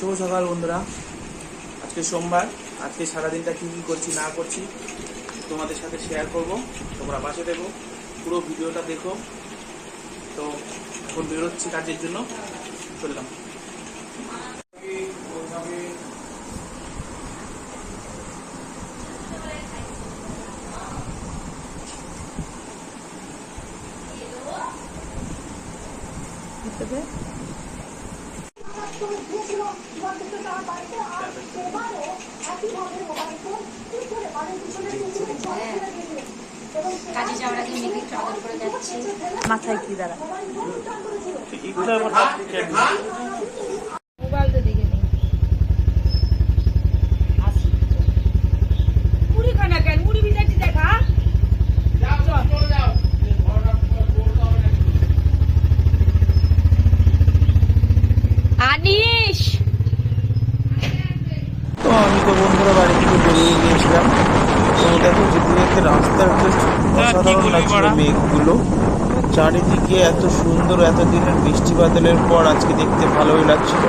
শুভ সকাল, বন্ধুরা। আজকে সোমবার। আজকে সারাদিনটা কী কী করছি, না করছি, তোমাদের সাথে শেয়ার করব। তোমরা পাশে দেখো পুরো ভিডিওটা দেখো। তো এখন বেরোচ্ছি কাজের জন্য। চললাম কাজে যাওয়ার আগে মেয়েকে একটু আদর করে যাচ্ছি। মাথায় কি দাঁড়া? মোবাইলটা দিকে নেই মুড়ি খানা কেন মুড়ি ভিজাচ্ছি দেখা আনিস তো আমি তো বন্ধুরা বাড়ি থেকে বেরিয়ে গিয়েছিলাম। তো যেদিকে রাস্তার জাস্ট অসাধারণ লাগছিল মেঘগুলো চারিদিকে এত সুন্দর এতদিনের বৃষ্টি বাদলের পর আজকে দেখতে ভালোই লাগছিল।